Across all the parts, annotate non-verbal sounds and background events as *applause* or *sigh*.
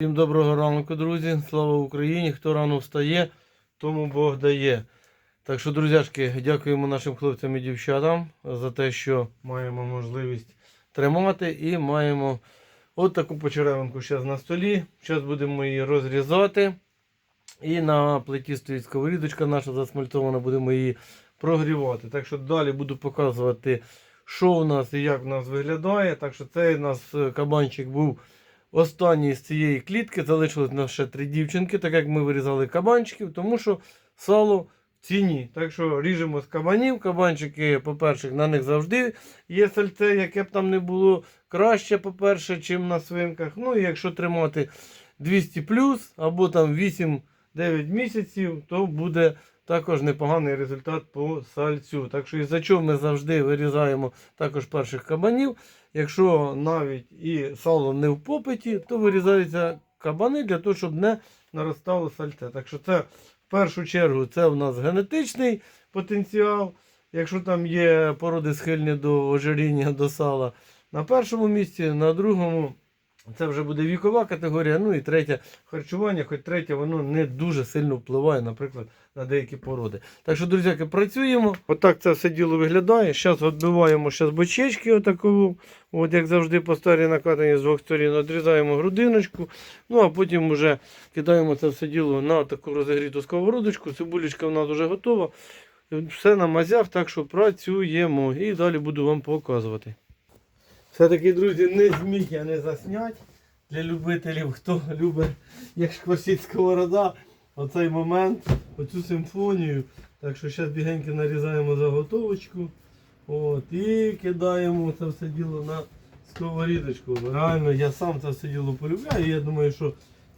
Всім доброго ранку, друзі. Слава Україні! Хто рано встає, тому Бог дає. Так що, друзяшки, дякуємо нашим хлопцям і дівчатам за те, що маємо можливість тримати і маємо от таку почеревинку зараз на столі. Зараз будемо її розрізати. І на плиті стоїть сковорідочка наша засмальтована, будемо її прогрівати. Так що далі буду показувати, що у нас і як у нас виглядає. Так що цей у нас е, кабанчик був останній з цієї клітки. Залишилось у нас ще три дівчинки, так як ми вирізали кабанчиків, тому що сало в ціні. Так що ріжемо з кабанів. Кабанчики, по-перше, на них завжди є сальце, яке б там не було краще, по-перше, чим на свинках. Ну і якщо тримати 200 плюс або там 8-9 місяців, то буде також непоганий результат по сальцю. Так що із-за чого ми завжди вирізаємо також перших кабанів. Якщо навіть і сало не в попиті, то вирізаються кабани для того, щоб не наростало сальце. Так що це в першу чергу це у нас генетичний потенціал. Якщо там є породи схильні до ожиріння, до сала на першому місці, на другому це вже буде вікова категорія. Ну і третє харчування, хоч третє, воно не дуже сильно впливає, наприклад, на деякі породи. Так що, друзяки, працюємо. Отак це все діло виглядає. Зараз відбиваємо зараз бочечки, отакову. От як завжди по старій накатані з двох сторін, відрізаємо грудиночку. Ну а потім вже кидаємо це все діло на таку розігріту сковородочку. Цибулечка в нас вже готова. Все намазяв, так що працюємо. І далі буду вам показувати. Все-таки, друзі, не зміг я не заснять для любителів, хто любить, як шкварсить сковорода, оцей момент, оцю симфонію. Так що зараз бігенько нарізаємо заготовочку. От, і кидаємо це все діло на сковорідочку. Реально, я сам це все діло полюбляю. І я думаю, що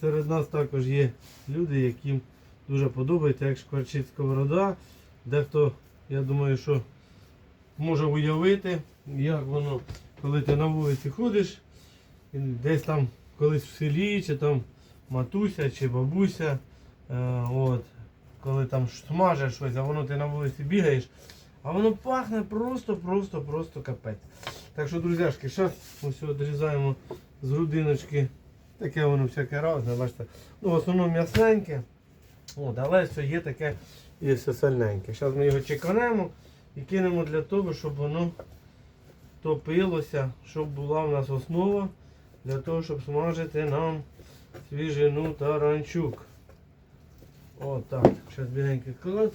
серед нас також є люди, яким дуже подобається, як шкварчить сковорода. Дехто, я думаю, що може уявити, як воно, коли ти на вулиці ходиш, і десь там колись в селі, чи там матуся, чи бабуся, е, от, коли там смаже щось, а воно ти на вулиці бігаєш, а воно пахне просто, просто, просто капець. Так що, друзяшки, зараз ось відрізаємо з грудиночки. Таке воно всяке разне, бачите. Ну, в основному м'ясненьке. От, але все є таке і все. Зараз ми його чеканемо і кинемо для того, щоб воно топилося, щоб була в нас основа для того, щоб смажити нам свіжину таранчук. Отак. Зараз бігенький клад.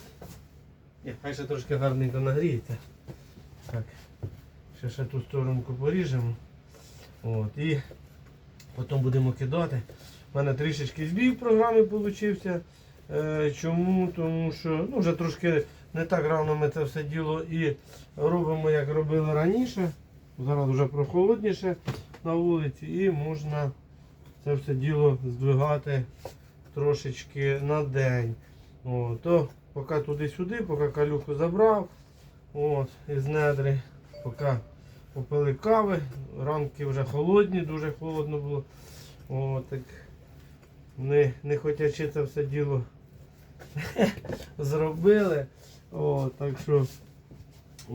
Хай ще трошки гарненько нагріється. Так. Ще ще ту сторонку поріжемо. От, і потім будемо кидати. У мене трішечки збій в програмі вийшов. Е, чому? Тому що ну, вже трошки не так рано ми це все діло і робимо, як робили раніше. Зараз вже прохолодніше на вулиці і можна це все діло здвигати трошечки на день. О, то поки туди-сюди, поки калюху забрав от, із недри, поки попили кави, ранки вже холодні, дуже холодно було. О, так не, не хотячи це все діло *laughs* зробили. О, так що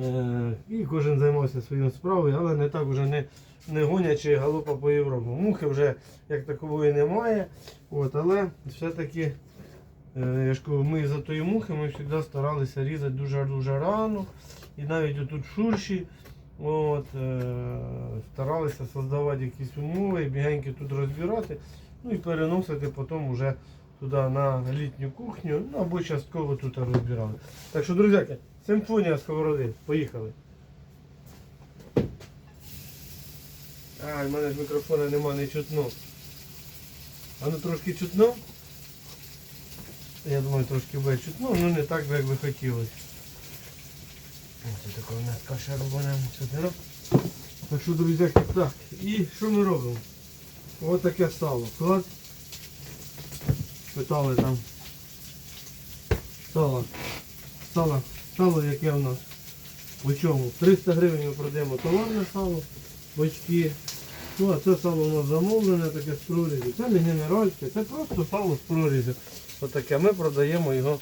е, і кожен займався своєю справою, але не так вже не, не гонячи галопа по Європу. Мухи вже як такової немає. От, але все-таки е, я ж кажу, ми за тої мухи ми завжди старалися різати дуже-дуже рано. І навіть отут шурші от, е, старалися создавати якісь умови, бігеньки тут розбирати, ну і переносити потім вже туди на літню кухню, ну або частково тут розбирали. Так що, друзяки, симфонія сковороди. Поїхали. Ай, в мене ж мікрофона нема, не чутно. А ну трошки чутно. Я думаю, трошки буде чутно, ну не так, як би хотілося. Ось така у нас каша ну. Так що, друзяки, так. І що ми робимо? Ось таке сало. Клас. Питали там. Сало. Сало, сало яке у нас. По чому? 300 гривень ми продаємо товарне сало, бочки. Ну а це сало у нас замовлене, таке з прорізю. Це не генеральське, це просто сало з прорізю. Отаке. Ми продаємо його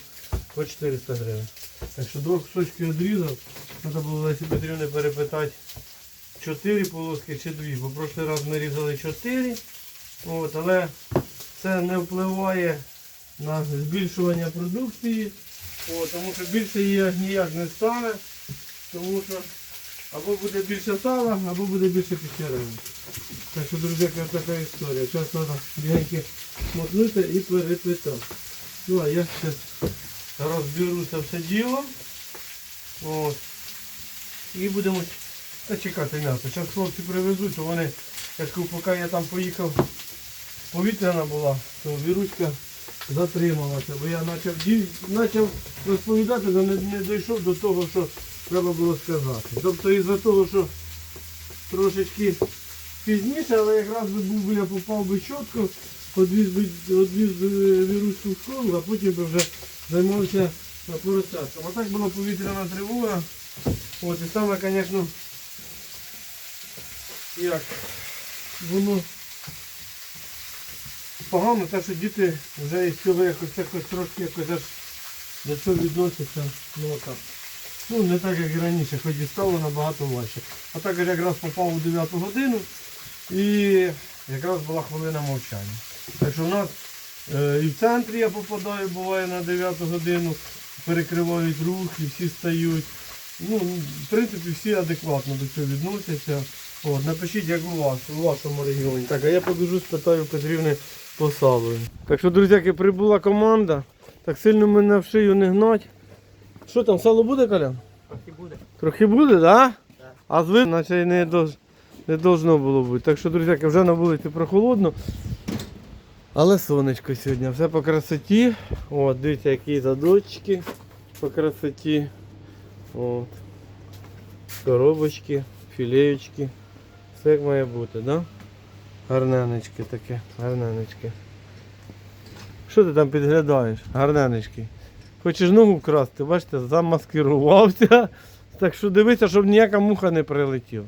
по 400 гривень. Так що два кусочки відрізав. Треба було Лесі Петрівни перепитати 4 полоски чи 2. Бо в прошлий раз ми різали 4, От, але це не впливає на збільшування продукції, От, тому що більше її ніяк не стане, тому що або буде більше сала, або буде більше печерини. Так що, друзі, яка така історія. Зараз треба бігеньки мотнути і переплітати. Ну, а я зараз розберу це все діло. От. І будемо чекати м'ясо. Зараз хлопці привезуть, то вони, я ж кажу, поки я там поїхав, повітряна була, то віручка затрималася, бо я почав, почав розповідати, але не, не дійшов до того, що треба було сказати. Тобто із-за того, що трошечки пізніше, але якраз би був би я попав би чітко, одвіз би одвіз би віручку в школу, а потім би вже займався поросятком. А так була повітряна тривога. От, і саме, звісно, як воно погано, те, що діти вже із цього якось, якось трошки якось до цього відносяться. Ну, отак. Ну, не так, як і раніше, хоч і стало набагато важче. А так я якраз попав у 9 годину і якраз була хвилина мовчання. Так що в нас е, і в центрі я попадаю, буває на 9 годину, перекривають рух і всі стають. Ну, в принципі, всі адекватно до цього відносяться. От, напишіть, як у вас, у вашому регіоні. Так, а я побіжу, спитаю Петрівни по салу. Так що, друзяки, прибула команда. Так сильно мене в шию не гнать. Що там, сало буде, Колян? Трохи буде. Трохи буде, так? Да? Так. А звик, наче не, дож... не должно було бути. Так що, друзяки, вже на вулиці прохолодно. Але сонечко сьогодні, все по красоті. От, дивіться, які задочки по красоті. От. Коробочки, філеєчки. Все як має бути? Да? Гарненечки таке, гарненечки. Що ти там підглядаєш? Гарненечки. Хочеш ногу вкрасти, бачите, замаскирувався. Так що дивися, щоб ніяка муха не прилетіла.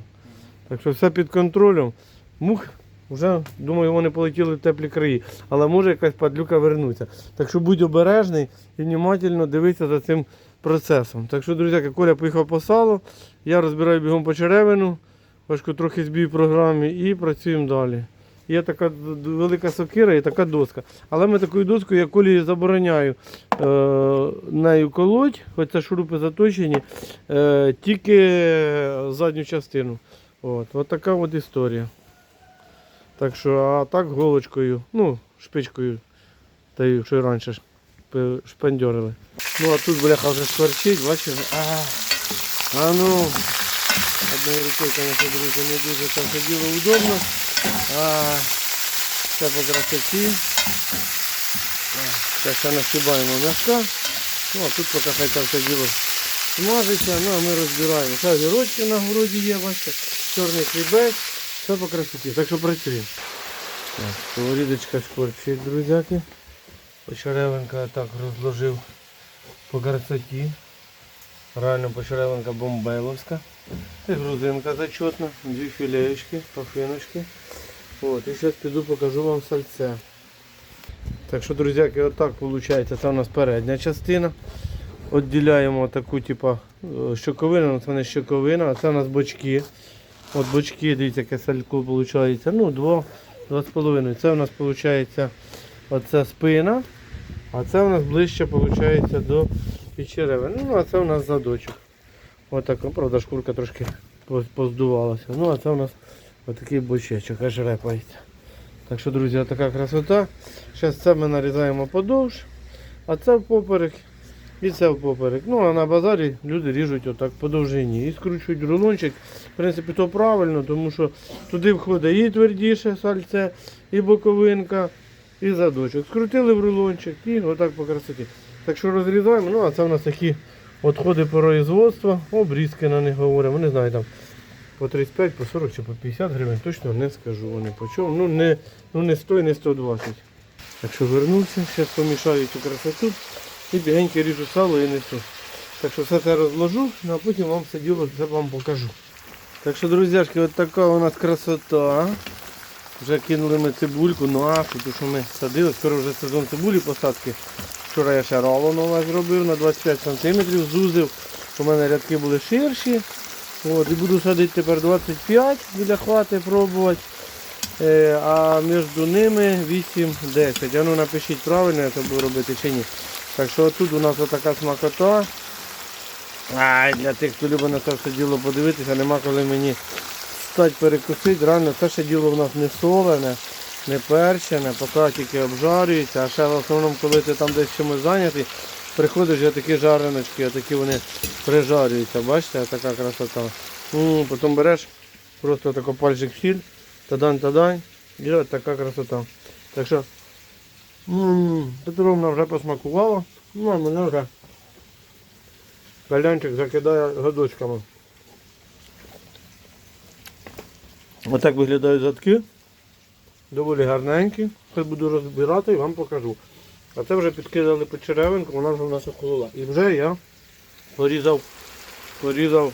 Так що все під контролем. Мух вже, думаю, вони полетіли в теплі краї. Але може якась падлюка вернутися. Так що будь обережний і внимательно дивися за цим процесом. Так що, друзі, Коля поїхав по салу, я розбираю бігом по черевину, важко трохи збій програмі і працюємо далі. Є така велика сокира і така доска. Але ми такою доскою, я колі забороняю е, нею колоть, хоч це шурупи заточені, е, тільки задню частину. От, от така от історія. Так що, а так голочкою, ну, шпичкою, та що раніше шпандьорили. Ну а тут бляха вже шкварчить, бачиш? А, а ну. Одною рукою, конечно, друзі, не дуже це все діло удобно. А, все по красоті. Зараз ще насипаємо м'яска. Ну, а тут поки хай це все діло смажиться, ну а ми розбираємо. Ще огірочки на городі є, бачите, чорний хлібець, все по красоті. Так що працюємо. Так, сковорідочка шкварчить, друзяки. Почеревинка так розложив по красоті. Реально почеревинка бомбейловська. І грузинка зачетна, дві філеєчки, пафиночки. От, і зараз піду покажу вам сальце. Так що, друзяки, отак виходить. Це у нас передня частина. Відділяємо таку, типу, щоковину, це не щоковина, а це у нас бочки. От бочки, дивіться, яке салько виходить. Ну, 2, 2,5. Це у нас виходить оце спина, а це у нас ближче виходить до печеревини. Ну, а це у нас задочок. Ось так, ну, правда, шкурка трошки поздувалася. Ну, а це у нас отакий бочечок, аж репається. Так що, друзі, така красота. Зараз це ми нарізаємо подовж, а це впоперек і це впоперек. Ну, а на базарі люди ріжуть отак по довжині. І скручують рулончик. В принципі, то правильно, тому що туди входить і твердіше сальце, і боковинка, і задочок. Скрутили в рулончик і отак по красоті. Так що розрізаємо. Ну, а це в нас такі відходи производства, обрізки на них говоримо. Не знаю там по 35, по 40 чи по 50 гривень, точно не скажу вони по чому. Ну не, ну не 100 і не 120. Так що вернувся, зараз помішаю цю красоту і бігенько ріжу сало і несу. Так що все це розложу, ну, а потім вам все діло все вам покажу. Так що, друзяшки, от така у нас красота. Вже кинули ми цибульку, ну а що ми садили, скоро вже сезон цибулі посадки. Вчора я ще рало нове зробив на 25 см, зузив. У мене рядки були ширші. От, і буду садити тепер 25 біля хвати пробувати. Е, а між ними 8-10. А ну напишіть правильно я це буду робити чи ні. Так що тут у нас отака смакота. Ай, для тих, хто любить на це все діло подивитися, нема коли мені стать перекусити. Реально це ще діло в нас не солене, не перчене, поки тільки обжарюється, а ще в основному, коли ти там десь чимось зайнятий, приходиш, є такі жареночки, такі вони прижарюються. Бачите, така красота. Потім береш просто тако пальчик в сіль, тадань, тадань, і от така красота. Так що Петровна вже посмакувала, ну а мене вже калянчик закидає годочками. Отак виглядають задки. Доволі гарненькі. Зараз буду розбирати і вам покажу. А це вже підкидали під черевинку, вона вже в нас охолола. І вже я порізав, порізав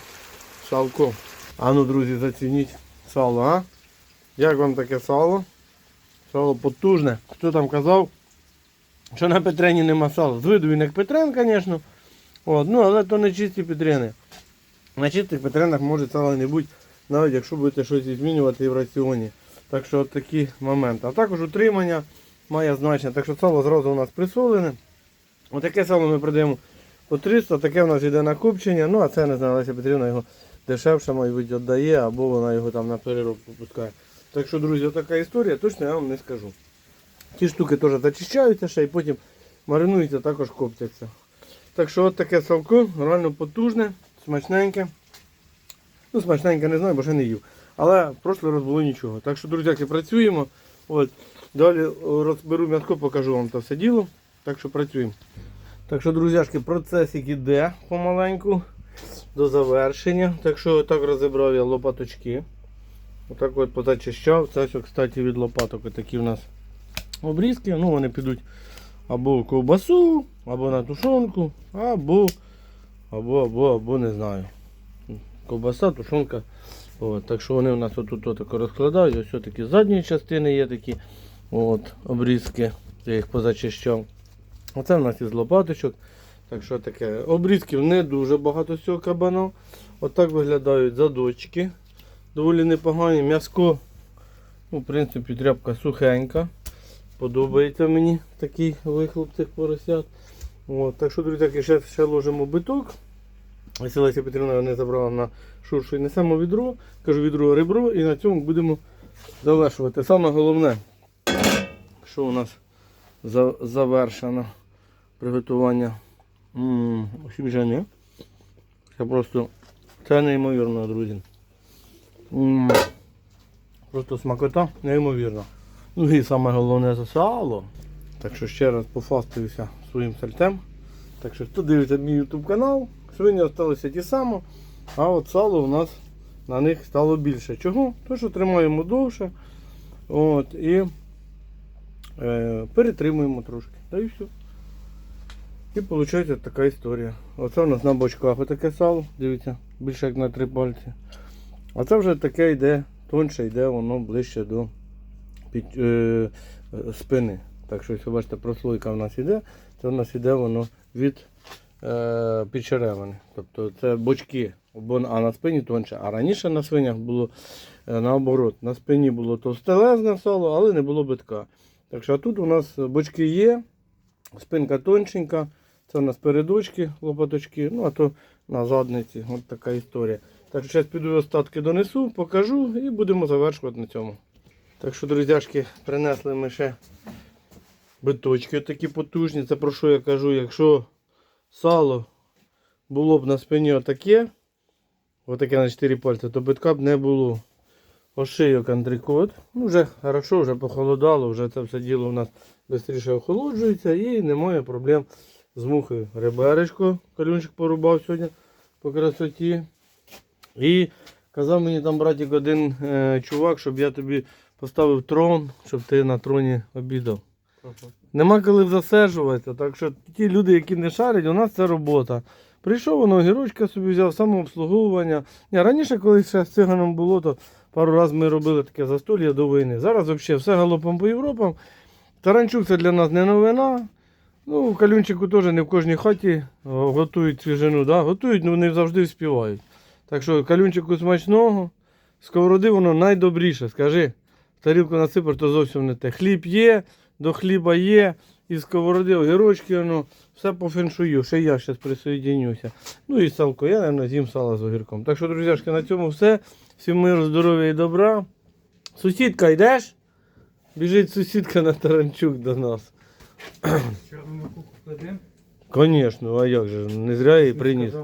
салко. А ну, друзі, зацініть сало, а? Як вам таке сало? Сало потужне. Хто там казав, що на Петрені нема сала. З виду він як Петрен, звісно. От, ну, але то не чисті Петрени. На чистих Петренах може сала не бути, навіть якщо будете щось змінювати і в раціоні. Так що от такі моменти. А також утримання має значення. Так що сало зразу у нас присолене. Отаке сало ми продаємо по 300, таке в нас йде на купчення. Ну а це не знаю, Леся Петрівна його дешевше, мабуть, віддає, або вона його там на переробку пускає. Так що, друзі, така історія, точно я вам не скажу. Ті штуки теж зачищаються ще і потім маринуються, також коптяться. Так що от таке салко, реально потужне, смачненьке. Ну, смачненьке не знаю, бо ще не їв. Але в прошлий раз було нічого. Так що, друзяки, працюємо. От. Далі розберу м'яско, покажу вам це все діло. Так що працюємо. Так що, друзяшки, процесик іде помаленьку до завершення. Так що так розібрав я лопаточки. Отак от позачищав. Це все, кстати, від лопаток такі у нас обрізки. Ну, вони підуть або в ковбасу, або на тушонку, або, або, або, або не знаю. Ковбаса, тушонка. От, так що вони у нас отут отако розкладають. Ось все такі задні частини є такі от, обрізки. Я їх позачищав. Оце в нас із лопаточок. Так що таке. Обрізків не дуже багато з цього кабану. Отак виглядають задочки. Доволі непогані. М'яско, ну, в принципі, тряпка сухенька. Подобається мені такий вихлоп цих поросят. От, так що, друзі, ще, ще ложимо биток. Леся Петрівна не забрала на шуршу і несемо відро, кажу відро ребро і на цьому будемо завершувати. Саме головне, що у нас за, завершено приготування м сім'яни. Це просто це неймовірно, друзі. М, Просто смакота неймовірна. Ну і саме головне це сало. Так що ще раз пофастуюся своїм сальтем. Так що хто дивиться мій YouTube канал, свині залишилися ті самі, а от сало у нас на них стало більше. Чого? Тому що тримаємо довше. От, і е, перетримуємо трошки. Та і все. І виходить така історія. Оце у нас на бочках отаке сало, дивіться, більше як на три пальці. А це вже таке йде, тонше йде, воно ближче до під, е, е, спини. Так що, якщо бачите, прослойка в нас йде, це в нас йде воно від е. Тобто це бочки, бо, а на спині тонше. А раніше на свинях було е, наоборот. На спині було товстелезне сало, але не було битка. Так що а тут у нас бочки є, спинка тонченька. Це у нас передочки, лопаточки, ну а то на задниці. От така історія. Так що зараз піду остатки донесу, покажу і будемо завершувати на цьому. Так що, друзяшки, принесли ми ще биточки такі потужні. Це про що я кажу, якщо сало було б на спині отаке, отаке на 4 пальці, то битка б не було. Ошийок антрикот. Ну, вже хорошо, вже похолодало, вже це все діло у нас швидше охолоджується і немає проблем з мухою. Реберечко, калюнчик порубав сьогодні по красоті. І казав мені там братик один е, чувак, щоб я тобі поставив трон, щоб ти на троні обідав. Нема коли засаджувати, так що ті люди, які не шарять, у нас це робота. Прийшов воно, огірочка собі взяв, самообслуговування. Ні, раніше, коли ще з циганом було, то пару разів ми робили таке застолля до війни. Зараз взагалі все галопом по Європам. Таранчук це для нас не новина. Ну, в калюнчику теж не в кожній хаті готують свіжину. Да? Готують, але не завжди співають. Так що калюнчику смачного, сковороди воно найдобріше, скажи. тарілку насипати, то зовсім не те. Хліб є, до хліба є, і сковороди, огірочки, воно, все по феншую. Ще я зараз присоединюся. Ну і салко, я, наверное, з'їм сало з огірком. Так що, друзяшки, на цьому все. Всім миру, здоров'я і добра. Сусідка, йдеш? Біжить сусідка на таранчук до нас. Чорну куку кладем. Звісно, а як же, не зря її приніс.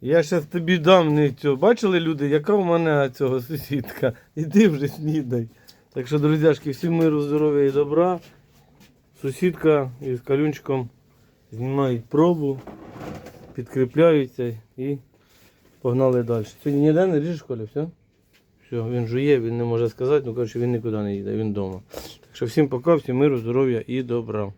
Я зараз тобі дам не цього. Бачили люди, яка в мене цього сусідка? Іди вже снідай. Так що, друзяшки, всім миру, здоров'я і добра. Сусідка із калюнчиком знімають пробу, підкріпляються і погнали далі. Сьогодні ніде не ріжеш, Коля, все? Все, він жує, він не може сказати, ну коротше, він нікуди не їде, він вдома. Так що всім пока, всім миру, здоров'я і добра.